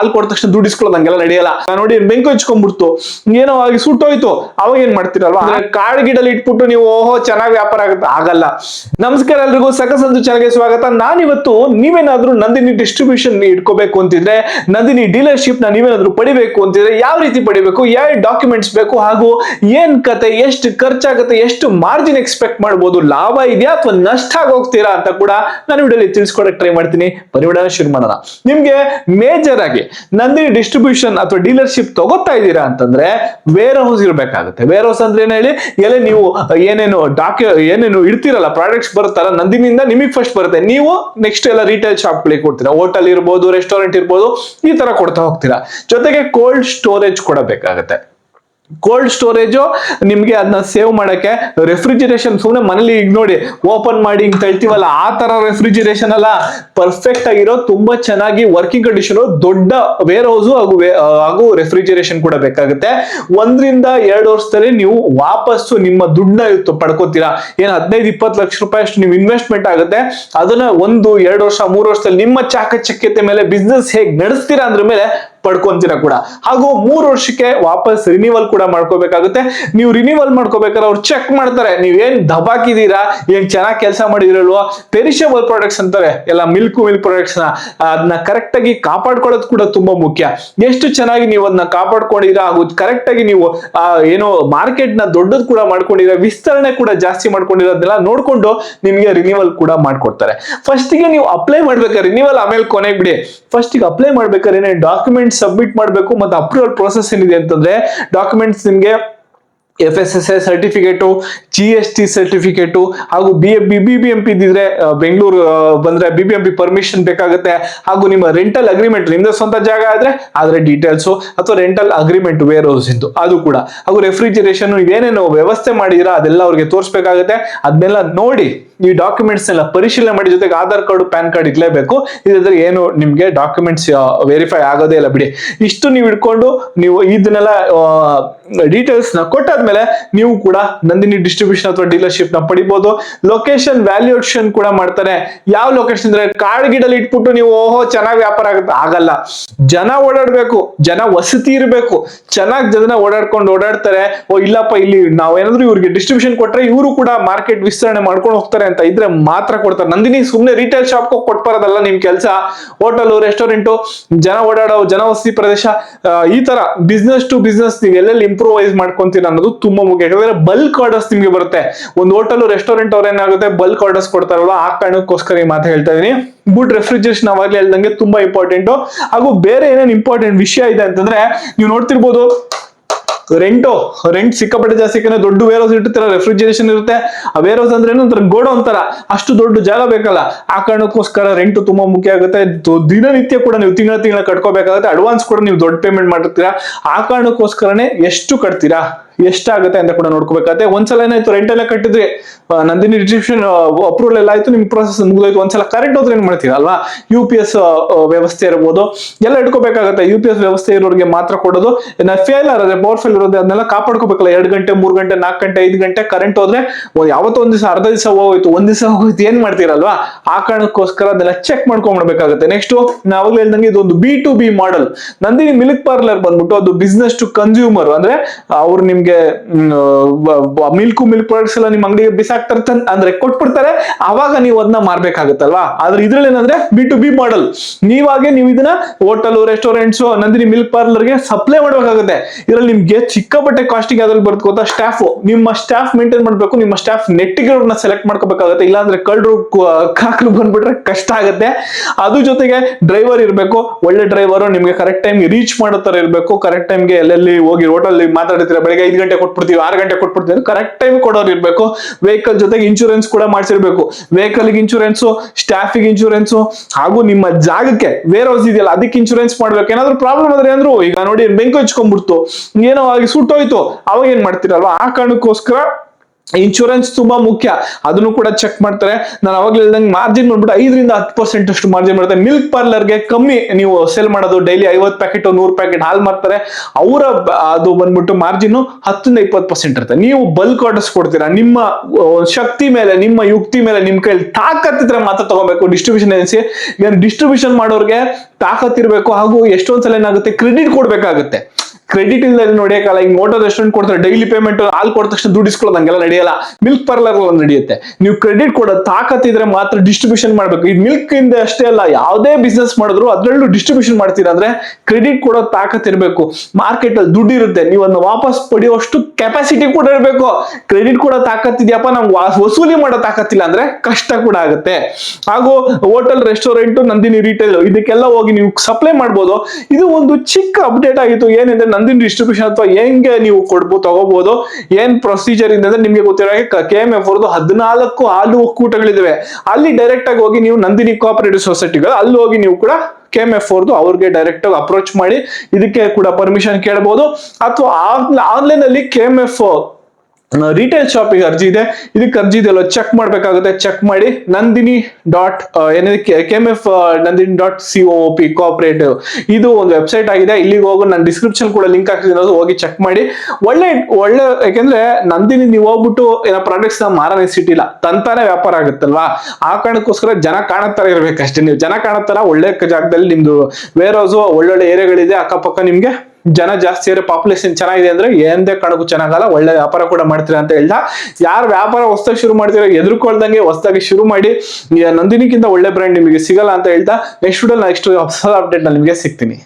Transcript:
ಹಾಲು ಕೊಟ್ಟ ತಕ್ಷಣ ಹಂಗೆಲ್ಲ ನಡೆಯಲ್ಲ. ನೋಡಿ ಬೆಂಕಿ ಹಚ್ಕೊಂಡ್ಬಿಡ್ತು. ಏನೋ ಆಗಿ ಸುಟ್ಟೋಯ್ತು. ಅವಾಗ ಏನ್ ಮಾಡ್ತೀರಲ್ವಾ? ಕಾಡ್ ಗಿಡಲ್ಲಿ ಇಟ್ಬಿಟ್ಟು ನೀವು ಓಹೋ ಚೆನ್ನಾಗಿ ವ್ಯಾಪಾರ ಆಗುತ್ತೆ? ಆಗಲ್ಲ. ನಮಸ್ಕಾರ ಎಲ್ರಿಗೂ ಸಕಸಂದು ಚಾನಲ್ಗೆ ಸ್ವಾಗತ. ನಾನಿವತ್ತು ನೀವೇನಾದ್ರೂ ನಂದಿನಿ ಡಿಸ್ಟ್ರಿಬ್ಯೂಷನ್ ಇಟ್ಕೋಬೇಕು ಅಂತಿದ್ರೆ ನಂದಿನಿ ಡೀಲರ್ಶಿಪ್ನ ನೀವೇನಾದ್ರೂ ಪಡಿಬೇಕು ಅಂತಿದ್ರೆ ಯಾವ ರೀತಿ ಪಡಿಬೇಕು? ಯಾವ ಡಾಕ್ಯುಮೆಂಟ್ಸ್ ಬೇಕು? ಹಾಗೂ ಏನ್ ಕತೆ ಎಷ್ಟು ಖರ್ಚಾಗುತ್ತೆ ಎಷ್ಟು ಮಾರ್ಜಿನ್ ಎಕ್ಸ್ಪೆಕ್ಟ್ ಮಾಡ್ಬೋದು? ಲಾಭ ಇದೆಯಾ ಅಥವಾ ನಷ್ಟ ಆಗೋಗ್ತೀರಾ ಅಂತ ಕೂಡ ನಾನು ವಿಡಿಯೋಲಿ ತಿಳಿಸ್ಕೊಡಕ್ ಟ್ರೈ ಮಾಡ್ತೀನಿ. ಬನ್ನಿ ವಿಡಿಯೋನ ಶುರು ಮಾಡೋಣ. ನಿಮ್ಗೆ ಮೇಜರ್ ಆಗಿ ನಂದಿನಿ ಡಿಸ್ಟ್ರಿಬ್ಯೂಷನ್ ಅಥವಾ ಡೀಲರ್ಶಿಪ್ ತಗೋತಾ ಇದ್ದೀರಾ ಅಂತಂದ್ರೆ ವೇರ್ ಹೌಸ್ ಇರಬೇಕಾಗುತ್ತೆ. ವೇರ್ ಹೌಸ್ ಅಂದ್ರೆ ಏನ್ ಹೇಳಿ? ಎಲೆ ನೀವು ಏನೇನು ಡಾಕ್ಯು ಏನೇನು ಇಡ್ತೀರಲ್ಲ ಪ್ರಾಡಕ್ಟ್ಸ್ ಬರುತ್ತಲ್ಲ ನಂದಿನಿಂದ ನಿಮಗೆ ಫಸ್ಟ್ ಬರುತ್ತೆ. ನೀವು ನೆಕ್ಸ್ಟ್ ಎಲ್ಲ ರಿಟೇಲ್ ಶಾಪ್ಗಳಿಗೆ ಕೊಡ್ತೀರಾ. ಹೋಟೆಲ್ ಇರ್ಬೋದು ರೆಸ್ಟೋರೆಂಟ್ ಇರ್ಬೋದು, ಈ ತರ ಕೊಡ್ತಾ ಹೋಗ್ತೀರಾ. ಜೊತೆಗೆ ಕೋಲ್ಡ್ ಸ್ಟೋರೇಜ್ ಕೂಡ ಬೇಕಾಗುತ್ತೆ. ಕೋಲ್ಡ್ ಸ್ಟೋರೇಜು ನಿಮ್ಗೆ ಅದನ್ನ ಸೇವ್ ಮಾಡಕ್ಕೆ ರೆಫ್ರಿಜಿರೇಷನ್ ಸುಮ್ಮನೆ ಮನೇಲಿ ಈಗ ನೋಡಿ ಓಪನ್ ಮಾಡಿ ಹಿಂಗೆ ತಳ್ತೀವಲ್ಲ, ಆ ತರ ರೆಫ್ರಿಜಿರೇಷನ್ ಅಲ್ಲ. ಪರ್ಫೆಕ್ಟ್ ಆಗಿರೋ ತುಂಬಾ ಚೆನ್ನಾಗಿ ವರ್ಕಿಂಗ್ ಕಂಡೀಷನ್ ದೊಡ್ಡ ವೇರ್ ಹೌಸ್ ಹಾಗೂ ಹಾಗೂ ರೆಫ್ರಿಜಿರೇಷನ್ ಕೂಡ ಬೇಕಾಗುತ್ತೆ. ಒಂದರಿಂದ ಎರಡು ವರ್ಷದಲ್ಲಿ ನೀವು ವಾಪಸ್ಸು ನಿಮ್ಮ ದುಡ್ಡನ್ನ ಪಡ್ಕೋತೀರಾ. ಏನು ಹದಿನೈದು, ಇಪ್ಪತ್ತು ಲಕ್ಷ ರೂಪಾಯಿ ಅಷ್ಟು ನೀವು ಇನ್ವೆಸ್ಟ್ಮೆಂಟ್ ಆಗುತ್ತೆ. ಅದನ್ನ ಒಂದು, ಎರಡು ವರ್ಷ, ಮೂರು ವರ್ಷದಲ್ಲಿ ನಿಮ್ಮ ಚಾಕಚಕ್ಯತೆ ಮೇಲೆ ಬಿಸ್ನೆಸ್ ಹೇಗೆ ನಡೆಸ್ತೀರಾ ಅಂದ್ರ ಮೇಲೆ ಪಡ್ಕೊಂತೀರಾ ಕೂಡ. ಹಾಗೂ ಮೂರು ವರ್ಷಕ್ಕೆ ವಾಪಸ್ ರಿನಿವಲ್ ಕೂಡ ಮಾಡ್ಕೋಬೇಕಾಗುತ್ತೆ. ನೀವು ರಿನಿವಲ್ ಮಾಡ್ಕೋಬೇಕಾದ್ರೆ ಅವ್ರು ಚೆಕ್ ಮಾಡ್ತಾರೆ, ನೀವ್ ಏನ್ ದಬಾಕಿದೀರಾ? ಏನ್ ಚೆನ್ನಾಗಿ ಕೆಲಸ ಮಾಡಿದಿರಲ್ವಾ? ಪೆರಿಷಬಲ್ ಪ್ರಾಡಕ್ಟ್ಸ್ ಅಂತಾರೆ, ಎಲ್ಲ ಮಿಲ್ಕ್ ಮಿಲ್ಕ್ ಪ್ರಾಡಕ್ಟ್ಸ್ನ. ಅದನ್ನ ಕರೆಕ್ಟ್ ಆಗಿ ಕಾಪಾಡ್ಕೊಳ್ಳೋದು ಕೂಡ ತುಂಬಾ ಮುಖ್ಯ. ಎಷ್ಟು ಚೆನ್ನಾಗಿ ನೀವು ಅದನ್ನ ಕಾಪಾಡ್ಕೊಂಡಿರಾ ಹಾಗೂ ಕರೆಕ್ಟ್ ಆಗಿ ನೀವು ಏನೋ ಮಾರ್ಕೆಟ್ನ ದೊಡ್ಡದು ಕೂಡ ಮಾಡ್ಕೊಂಡಿರ ವಿಸ್ತರಣೆ ಕೂಡ ಜಾಸ್ತಿ ಮಾಡ್ಕೊಂಡಿರೋದನ್ನೆಲ್ಲ ನೋಡ್ಕೊಂಡು ನಿಮ್ಗೆ ರಿನಿವಲ್ ಕೂಡ ಮಾಡ್ಕೊಡ್ತಾರೆ. ಫಸ್ಟ್ಗೆ ನೀವು ಅಪ್ಲೈ ಮಾಡ್ಬೇಕಾದ್ರೆ ರಿನಿವಲ್ ಆಮೇಲೆ ಕೊನೆಗೆ ಬಿಡಿ. ಫಸ್ಟ್ಗೆ ಅಪ್ಲೈ ಮಾಡ್ಬೇಕಾದ್ರೆ ಏನೇನು ಡಾಕ್ಯುಮೆಂಟ್ಸ್ ಸಬ್ಮಿಟ್ ಮಾಡಬೇಕು ಮತ್ತೆ ಅಪ್ರೂವಲ್ ಪ್ರೋಸೆಸ್ ಏನಿದೆ ಅಂತಂದ್ರೆ ಡಾಕ್ಯುಮೆಂಟ್ಸ್ ನಿಮ್ಗೆ F S S A certificate G S T certificate ಹಾಗೂ B B B B M P ಇದ್ದಿದ್ರೆ ಬೆಂಗಳೂರು ಬಂದ್ರೆ B B M P permission ಬೇಕಾಗುತ್ತೆ. ಹಾಗೂ ನಿಮ್ಮ ರೆಂಟಲ್ ಅಗ್ರಿಮೆಂಟ್ ನಿಮ್ದು ಸ್ವಂತ ಜಾಗ ಆದ್ರೆ ಅದರ ಡೀಟೇಲ್ಸು ಅಥವಾ ರೆಂಟಲ್ ಅಗ್ರಿಮೆಂಟ್ ವೇರ್ ಹೌಸ್ ಇಂದು, ಅದು ಕೂಡ. ಹಾಗೂ ರೆಫ್ರಿಜರೇಷನ್ ಏನೇನು ವ್ಯವಸ್ಥೆ ಮಾಡಿದಿರಾ ಅದೆಲ್ಲ ಅವ್ರಿಗೆ ತೋರಿಸ್ಬೇಕಾಗುತ್ತೆ. ಅದನ್ನೆಲ್ಲ ನೋಡಿ, ಈ ಡಾಕ್ಯುಮೆಂಟ್ಸ್ ಎಲ್ಲ ಪರಿಶೀಲನೆ ಮಾಡಿ ಜೊತೆಗೆ ಆಧಾರ್ ಕಾರ್ಡ್, ಪ್ಯಾನ್ ಕಾರ್ಡ್ ಇರಲೇಬೇಕು ಇದ್ರೆ ಏನು ನಿಮಗೆ ಡಾಕ್ಯುಮೆಂಟ್ಸ್ ವೆರಿಫೈ ಆಗೋದೇ ಇಲ್ಲ ಬಿಡಿ. ಇಷ್ಟು ನೀವು ಇಟ್ಕೊಂಡು ನೀವು ಇದನ್ನೆಲ್ಲ ಡೀಟೇಲ್ಸ್ನ ಕೊಟ್ಟಾದ್ಮೇಲೆ ನೀವು ಕೂಡ ನಂದಿನಿ ಡಿಸ್ಟ್ರಿಬ್ಯೂಷನ್ ಅಥವಾ ಡೀಲರ್ಶಿಪ್ನ ಪಡಿಬಹುದು ಲೊಕೇಶನ್ ವ್ಯಾಲ್ಯೂಯೇಷನ್ ಕೂಡ ಮಾಡ್ತಾರೆ. ಯಾವ ಲೊಕೇಶನ್ ಅಂದ್ರೆ ಕಾಡ್ ಗಿಡಲ್ಲಿ ಇಟ್ಬಿಟ್ಟು ನೀವು ಓಹೋ ಚೆನ್ನಾಗಿ ವ್ಯಾಪಾರ ಆಗುತ್ತೆ. ಆಗಲ್ಲ. ಜನ ಓಡಾಡ್ಬೇಕು. ಜನ ವಸತಿ ಇರಬೇಕು. ಚೆನ್ನಾಗಿ ಜನ ಓಡಾಡ್ಕೊಂಡು ಓಡಾಡ್ತಾರೆ. ಓ, ಇಲ್ಲಪ್ಪ, ಇಲ್ಲಿ ನಾವೇನಾದ್ರೂ ಇವ್ರಿಗೆ ಡಿಸ್ಟ್ರಿಬ್ಯೂಷನ್ ಕೊಟ್ರೆ ಇವರು ಕೂಡ ಮಾರ್ಕೆಟ್ ವಿಸ್ತರಣೆ ಮಾಡ್ಕೊಂಡು ಹೋಗ್ತಾರೆ ಅಂತ ಇದ್ರೆ ಮಾತ್ರ ಕೊಡ್ತಾರೆ. ನಂದಿನಿ ಸುಮ್ನೆ ರಿಟೇಲ್ ಶಾಪ್ ಕೊಟ್ಟು ಬರೋದಲ್ಲ ನಿಮ್ ಕೆಲಸ. ಹೋಟೆಲ್ ರೆಸ್ಟೋರೆಂಟ್ ಜನ ಓಡಾಡೋ ಜನವಸತಿ ಪ್ರದೇಶ ಈ ತರ ಬಿಸ್ನೆಸ್ ಟು ಬಿಸ್ನೆಸ್ ನೀವು ಎಲ್ಲೆಲ್ಲಿ ಇಂಪ್ರೂವೈಸ್ ಮಾಡ್ಕೊಂತೀರ ಅನ್ನೋದು ತುಂಬಾ ಮುಖ್ಯ. ಯಾಕಂದ್ರೆ ಬಲ್ಕ್ ಆರ್ಡರ್ಸ್ ನಿಮ್ಗೆ ಬರುತ್ತೆ. ಒಂದು ಹೋಟೆಲ್ ರೆಸ್ಟೋರೆಂಟ್ ಅವ್ರ ಏನಾಗುತ್ತೆ ಬಲ್ಕ್ ಆರ್ಡರ್ಸ್ ಕೊಡ್ತಾರಲ್ಲ ಆ ಕಾರಣಕ್ಕೋಸ್ಕರ ಈ ಮಾತು ಹೇಳ್ತಾ ಇದೀನಿ. ಗುಡ್ ರೆಫ್ರಿಜರೇಷನ್ ಅವಾಗಲೇ ಹೇಳ್ದಂಗೆ ತುಂಬಾ ಇಂಪಾರ್ಟೆಂಟ್ ಹಾಗೂ ಬೇರೆ ಏನೇನು ಇಂಪಾರ್ಟೆಂಟ್ ವಿಷಯ ಇದೆ ಅಂತಂದ್ರೆ, ನೀವು ನೋಡ್ತಿರ್ಬೋದು ರೆಂಟು ರೆಂಟ್ ಸಿಕ್ಕಾಪಟ್ಟೆ ಜಾಸ್ತಿ, ಯಾಕಂದ್ರೆ ದೊಡ್ಡ ವೇರ್ ಹೌಸ್ ರೆಫ್ರಿಜರೇಷನ್ ಇರುತ್ತೆ. ಆ ವೇರ್ ಹೌಸ್ ಅಂದ್ರೆ ಏನೋ ಒಂಥರ ಗೋಡೌನ್ ಒಂಥರ ಅಷ್ಟು ದೊಡ್ಡ ಜಾಗ ಬೇಕಲ್ಲ. ಆ ಕಾರಣಕ್ಕೋಸ್ಕರ ರೆಂಟ್ ತುಂಬಾ ಮುಖ್ಯ ಆಗುತ್ತೆ. ದಿನನಿತ್ಯ ಕೂಡ ನೀವು ತಿಂಗಳ ತಿಂಗಳ ಕಟ್ಕೋಬೇಕಾಗುತ್ತೆ. ಅಡ್ವಾನ್ಸ್ ಕೂಡ ನೀವು ದೊಡ್ಡ ಪೇಮೆಂಟ್ ಮಾಡಿರ್ತೀರಾ. ಆ ಕಾರಣಕ್ಕೋಸ್ಕರನೇ ಎಷ್ಟು ಕಟ್ತೀರಾ? ಎಷ್ಟಾಗುತ್ತೆ ಅಂತ ಕೂಡ ನೋಡ್ಕೋಬೇಕಾಗುತ್ತೆ ಒಂದ್ಸಲ ಏನಾಯ್ತು ರೆಂಟ್ ಎಲ್ಲ ಕಟ್ಟಿದ್ರೆ ನಂದಿನಿ ರಿಜಿಸ್ಟ್ರೇಷನ್ ಅಪ್ರೂವಲ್ ಎಲ್ಲ ಆಯ್ತು ನಿಮ್ ಪ್ರೊಸೆಸ್ ಮುಗಿದೋಯ್ತು, ಒಂದ್ಸಲ ಕರೆಂಟ್ ಹೋದ್ರೆ ಏನ್ ಮಾಡ್ತೀರಾ ಅಲ್ವಾ? ಯು ಪಿ ಎಸ್ ವ್ಯವಸ್ಥೆ ಇರ್ಬೋದು. ಎಲ್ಲ ಇಟ್ಕೋಬೇಕಾಗತ್ತೆ ಯು ಪಿ ಎಸ್ ವ್ಯವಸ್ಥೆ ಇರೋರಿಗೆ ಮಾತ್ರ ಕೊಡೋದು. ಫೇಲ್ ಆದ್ರೆ ಪವರ್ ಫೇಲ್ ಇರೋದು ಅದನ್ನೆಲ್ಲ ಕಾಪಾಡ್ಕೋಬೇಕಲ್ಲ, ಎರಡು ಗಂಟೆ, ಮೂರು ಗಂಟೆ, ನಾಲ್ಕು ಗಂಟೆ, ಐದು ಗಂಟೆ ಕರೆಂಟ್ ಹೋದ್ರೆ ಯಾವತ್ತೊಂದ್ ದಿವಸ, ಅರ್ಧ ದಿವಸ ಹೋಗೋಯ್ತು, ಒಂದ್ ದಿವಸ ಹೋಗೋಯ್ತು, ಏನ್ ಮಾಡ್ತೀರಲ್ವಾ ಆ ಕಾರಣಕ್ಕೋಸ್ಕರ ಅದನ್ನೆಲ್ಲ ಚೆಕ್ ಮಾಡ್ಕೊಂಡ್ಬಿಡ್ಬೇಕಾಗುತ್ತೆ ನೆಕ್ಸ್ಟ್ ನಾವಾಗ್ಲೇ ಹೇಳ್ದಂಗೆ ಇದೊಂದು B to B model Nandini milk parlour ಬಂದ್ಬಿಟ್ಟು ಅದು ಬಿಸ್ನೆಸ್ ಟು ಕನ್ಸ್ಯೂಮರ್ ಅಂದ್ರೆ, ಅವ್ರು ನಿಮ್ಗೆ ಮಿಲ್ಕ್ ಮಿಲ್ಕ್ ಪ್ರಾಡಕ್ಟ್ಸ್ ಎಲ್ಲ ನಿಮ್ ಅಂಗಡಿಗೆ ಬಿಸಾಕ್ತಾರೆ ಅಂದ್ರೆ ಕೊಟ್ಬಿಡ್ತಾರೆ, ಅವಾಗ ನೀವು ಅದನ್ನ ಮಾರ್ಬೇಕಾಗತ್ತಲ್ವಾ? ಆದ್ರೆ ಇದ್ರಲ್ಲಿ ಏನಂದ್ರೆ ಬಿ ಟು ಬಿ ಮಾಡೆಲ್ ನೀವಾಗೆ ನೀವು ಇದನ್ನ ಹೋಟೆಲ್ ರೆಸ್ಟೋರೆಂಟ್ಸ್ ನಂದಿನಿ ಮಿಲ್ಕ್ ಪಾರ್ಲರ್ಗೆ ಸಪ್ಲೈ ಮಾಡ್ಬೇಕಾಗುತ್ತೆ. ಇದ್ರಲ್ಲಿ ನಿಮ್ಗೆ ಚಿಕ್ಕಪಟ್ಟೆ ಕಾಸ್ಟಿಂಗ್ ಅದ್ರಲ್ಲಿ ಬರುತ್ತೆ ಗೊತ್ತಾ? ಸ್ಟಾಫ್ ನಿಮ್ಮ ಸ್ಟಾಫ್ ಮೇಂಟೈನ್ ಮಾಡ್ಬೇಕು, ನಿಮ್ಮ ಸ್ಟಾಫ್ ನೆಟ್ಟಿಗೆ ಸೆಲೆಕ್ಟ್ ಮಾಡ್ಕೋಬೇಕಾಗುತ್ತೆ. ಇಲ್ಲಾಂದ್ರೆ ಕಳ್ಳರು ಕಾಕರು ಬಂದ್ಬಿಟ್ರೆ ಕಷ್ಟ ಆಗುತ್ತೆ. ಅದ್ರ ಜೊತೆಗೆ ಡ್ರೈವರ್ ಇರಬೇಕು, ಒಳ್ಳೆ ಡ್ರೈವರ್ ನಿಮ್ಗೆ ಕರೆಕ್ಟ್ ಟೈಮ್ ರೀಚ್ ಮಾಡೋ ತರ ಇರಬೇಕು. ಕರೆಕ್ಟ್ ಟೈಮ್ಗೆ ಎಲ್ಲೆಲ್ಲಿ ಹೋಗಿ ಹೋಟೆಲ್ ಮಾತಾಡ್ತೀರಾ, ಬೆಳಗ್ಗೆ ಐದು ಗಂಟೆ ಕೊಟ್ಬಿಡ್ತೀವಿ, ಆರು ಗಂಟೆ ಕೊಟ್ಬಿಡ್ತೀವಿ ಕರೆಕ್ಟ್ ಟೈಮ್ ಕೊಡೋರು ಇರಬೇಕು. ವೆಹಿಕಲ್ ಜೊತೆಗೆ ಇನ್ಶೂರೆನ್ಸ್ ಕೂಡ ಮಾಡಿಸಿರ್ಬೇಕು. ವೆಹಿಕಲ್ ಇನ್ಶೂರೆನ್ಸ್ ಸ್ಟಾಫಿಗೆ ಇನ್ಶೂರೆನ್ಸ್ ಹಾಗೂ ನಿಮ್ಮ ಜಾಗಕ್ಕೆ ವೇರ್ ಹೌಸ್ ಇದೆಯಲ್ಲ, ಅದಕ್ಕೆ ಇನ್ಶೂರೆನ್ಸ್ ಮಾಡ್ಬೇಕು. ಏನಾದ್ರು ಪ್ರಾಬ್ಲಮ್ ಆದ್ರೆ ಅಂದ್ರು, ಈಗ ನೋಡಿ ಬೆಂಕಿ ಹಚ್ಕೊಂಡ್ಬಿಡ್ತು. ಏನೋ ಆಗಿ ಸುಟ್ಟೋಯ್ತು. ಅವಾಗ ಏನ್ ಮಾಡ್ತೀರಲ್ವಾ? ಆ ಕಾರಣಕ್ಕೋಸ್ಕರ ಇನ್ಶೂರೆನ್ಸ್ ತುಂಬಾ ಮುಖ್ಯ. ಅದನ್ನು ಕೂಡ ಚೆಕ್ ಮಾಡ್ತಾರೆ. ನಾನು ಅವಾಗ ಹೇಳ್ದಂಗೆ ಮಾರ್ಜಿನ್ ಬಂದ್ಬಿಟ್ಟು ಐದರಿಂದ ಹತ್ತು ಪರ್ಸೆಂಟ್ ಅಷ್ಟು ಮಾರ್ಜಿನ್ ಮಾಡುತ್ತೆ ಮಿಲ್ಕ್ ಪಾರ್ಲರ್ಗೆ ಕಮ್ಮಿ ನೀವು ಸೆಲ್ ಮಾಡೋದು ಡೈಲಿ ಐವತ್ತು ಪ್ಯಾಕೆಟ್ ನೂರು ಪ್ಯಾಕೆಟ್ ಹಾಲು ಮಾರ್ತಾರೆ. ಅವರ ಅದು ಬಂದ್ಬಿಟ್ಟು ಮಾರ್ಜಿನ್ ಹತ್ತರಿಂದ ಇಪ್ಪತ್ತು ಪರ್ಸೆಂಟ್ ಇರುತ್ತೆ. ನೀವು ಬಲ್ಕ್ ಆರ್ಡರ್ಸ್ ಕೊಡ್ತೀರಾ, ನಿಮ್ಮ ಶಕ್ತಿ ಮೇಲೆ, ನಿಮ್ಮ ಯುಕ್ತಿ ಮೇಲೆ ನಿಮ್ಮ ಕೈಲಿ ತಾಕತ್ತಿದ್ರೆ ಮಾತ್ರ ತಗೋಬೇಕು. ಡಿಸ್ಟ್ರಿಬ್ಯೂಷನ್ ಏಜೆನ್ಸಿ ಡಿಸ್ಟ್ರಿಬ್ಯೂಷನ್ ಮಾಡೋರಿಗೆ ತಾಕತ್ತಿರಬೇಕು ಹಾಗೂ ಎಷ್ಟೊಂದ್ಸಲ ಏನಾಗುತ್ತೆ? ಕ್ರೆಡಿಟ್ ಕೊಡ್ಬೇಕಾಗುತ್ತೆ. ಕ್ರೆಡಿಟ್ ಇಲ್ಲದೆ ನೋಡಿಯಕ್ಕಲ್ಲ ಈಗ ಮೋಟೋ ರೆಸ್ಟೋರೆಂಟ್ ಕೊಡ್ತಾರೆ ಡೈಲಿ ಪೇಮೆಂಟ್ ಹಾಲ್ ಕೊಡ ತಕ್ಷಣ ದುಡ್ಡು ನಡೆಯಲ್ಲ. ಮಿಲ್ಕ್ ಪಾರ್ಲರ್ ನಡೆಯುತ್ತೆ. ನೀವು ಕ್ರೆಡಿಟ್ ಕೊಡೋ ತಾಕತ್ತಿದ್ರೆ ಮಾತ್ರ ಡಿಸ್ಟ್ರಿಬ್ಯೂಷನ್ ಮಾಡ್ಬೇಕು. ಈ ಮಿಲ್ಕ್ ಇಂದ ಅಷ್ಟೇ ಅಲ್ಲ, ಯಾವುದೇ ಬಿಸ್ನೆಸ್ ಮಾಡಿದ್ರು ಅದರಲ್ಲೂ ಡಿಸ್ಟ್ರಿಬ್ಯೂಷನ್ ಮಾಡ್ತೀರಾ ಅಂದ್ರೆ ಕ್ರೆಡಿಟ್ ಕೊಡೋ ತಾಕತ್ ಇರಬೇಕು. ಮಾರ್ಕೆಟ್ ಅಲ್ಲಿ ದುಡ್ಡು ಇರುತ್ತೆ. ನೀವು ಅದನ್ನ ವಾಪಸ್ ಪಡೆಯುವಷ್ಟು ಕೆಪಾಸಿಟಿ ಕೂಡ ಇರಬೇಕು. ಕ್ರೆಡಿಟ್ ಕೊಡೋ ತಾಕತ್ ಇದೆಯಪ್ಪ ನಮ್ಗೆ ವಸೂಲಿ ಮಾಡೋ ತಾಕತ್ತಿಲ್ಲ ಅಂದ್ರೆ ಕಷ್ಟ ಕೂಡ ಆಗುತ್ತೆ. ಹಾಗೂ ಹೋಟೆಲ್ ರೆಸ್ಟೋರೆಂಟ್ ನಂದಿನಿ ರಿಟೇಲ್ ಇದಕ್ಕೆಲ್ಲ ಹೋಗಿ ನೀವು ಸಪ್ಲೈ ಮಾಡ್ಬೋದು. ಇದು ಒಂದು ಚಿಕ್ಕ ಅಪ್ಡೇಟ್ ಆಗಿತ್ತು. ಏನಿದೆ ನಂದಿನಿ ಡಿಸ್ಟ್ರಿಬ್ಯೂಷನ್ ಅಥವಾ ಹೆಂಗೆ ನೀವು ಕೊಡ್ಬೋದು ತಗೋಬಹುದು ಏನ್ ಪ್ರೊಸೀಜರ್ ಇದೆ ಅಂದ್ರೆ ನಿಮ್ಗೆ ಗೊತ್ತಿರೋ ಹಾಗೆ ಕೆ ಎಂ ಎಫ್ ಅವ್ರದ್ದು ಹದಿನಾಲ್ಕು ಹಾಲು ಒಕ್ಕೂಟಗಳಿದಾವೆ. ಅಲ್ಲಿ ಡೈರೆಕ್ಟ್ ಆಗಿ ಹೋಗಿ ನೀವು ನಂದಿನಿ ಕೋಆಪರೇಟಿವ್ ಸೊಸೈಟಿಗಳು ಅಲ್ಲಿ ಹೋಗಿ ನೀವು ಕೂಡ ಕೆ ಎಂ ಎಫ್ ಅವ್ರದ್ದು ಅವ್ರಿಗೆ ಡೈರೆಕ್ಟ್ ಆಗಿ ಅಪ್ರೋಚ್ ಮಾಡಿ ಇದಕ್ಕೆ ಕೂಡ ಪರ್ಮಿಷನ್ ಕೇಳಬಹುದು ಅಥವಾ ಆನ್ಲೈನ್ ಅಲ್ಲಿ ಕೆ ಎಂ ಎಫ್ ರಿಟೇಲ್ ಶಾಪಿಗೆ ಅರ್ಜಿ ಇದೆ. ಇದಕ್ಕೆ ಅರ್ಜಿ ಇದೆಲ್ಲ ಚೆಕ್ ಮಾಡಬೇಕಾಗುತ್ತೆ. ಚೆಕ್ ಮಾಡಿ. ನಂದಿನಿ ಡಾಟ್ ಏನಿದೆ? K M F Nandini dot C O P cooperative ಇದು ಒಂದು ವೆಬ್ಸೈಟ್ ಆಗಿದೆ. ಇಲ್ಲಿಗೆ ಹೋಗೋ. ನಾನು ಡಿಸ್ಕ್ರಿಪ್ಷನ್ ಕೂಡ ಲಿಂಕ್ ಅದು ಹೋಗಿ ಚೆಕ್ ಮಾಡಿ. ಒಳ್ಳೆ ಒಳ್ಳೆ ಯಾಕೆಂದ್ರೆ ನಂದಿನಿ, ನೀವು ಹೋಗ್ಬಿಟ್ಟು ಏನೋ ಪ್ರಾಡಕ್ಟ್ಸ್ನ ಮಾರನೇ ಸಿಟಿಲ್ಲ ತಂತಾನೆ ವ್ಯಾಪಾರ ಆಗುತ್ತಲ್ವಾ? ಆ ಕಾರಣಕ್ಕೋಸ್ಕರ ಜನ ಕಾಣತ್ತರ ಇರ್ಬೇಕಷ್ಟೇ. ನೀವು ಜನ ಕಾಣತ್ತಲ್ಲ ಒಳ್ಳೆ ಜಾಗದಲ್ಲಿ ನಿಮ್ದು ವೇರ್ ಹೌಸು ಒಳ್ಳೊಳ್ಳೆ ಏರಿಯಾಗಳಿದೆ ಅಕ್ಕಪಕ್ಕ ನಿಮ್ಗೆ ಜನ ಜಾಸ್ತಿ ಇರೋ ಪಾಪ್ಯುಲೇಷನ್ ಚೆನ್ನಾಗಿದೆ ಅಂದ್ರೆ ಎಂದೇ ಕಣಕ್ಕೂ ಚೆನ್ನಾಗಲ್ಲ, ಒಳ್ಳೆ ವ್ಯಾಪಾರ ಕೂಡ ಮಾಡ್ತೀರಾ ಅಂತ ಹೇಳ್ದ. ಯಾರು ವ್ಯಾಪಾರ ಹೊಸದಾಗಿ ಶುರು ಮಾಡ್ತೀರಾ ಎದುರ್ಕೊಳ್ದಂಗೆ ಹೊಸದಾಗಿ ಶುರು ಮಾಡಿ ನಂದಿನಿಗಿಂತ ಒಳ್ಳೆ ಬ್ರ್ಯಾಂಡ್ ನಿಮಗೆ ಸಿಗಲ್ಲ ಅಂತ ಹೇಳ್ತಾ ನೆಕ್ಸ್ಟ್ ನೆಕ್ಸ್ಟ್ ಹೊಸ ಅಪ್ಡೇಟ್ ನಿಮಗೆ ಸಿಗ್ತೀನಿ.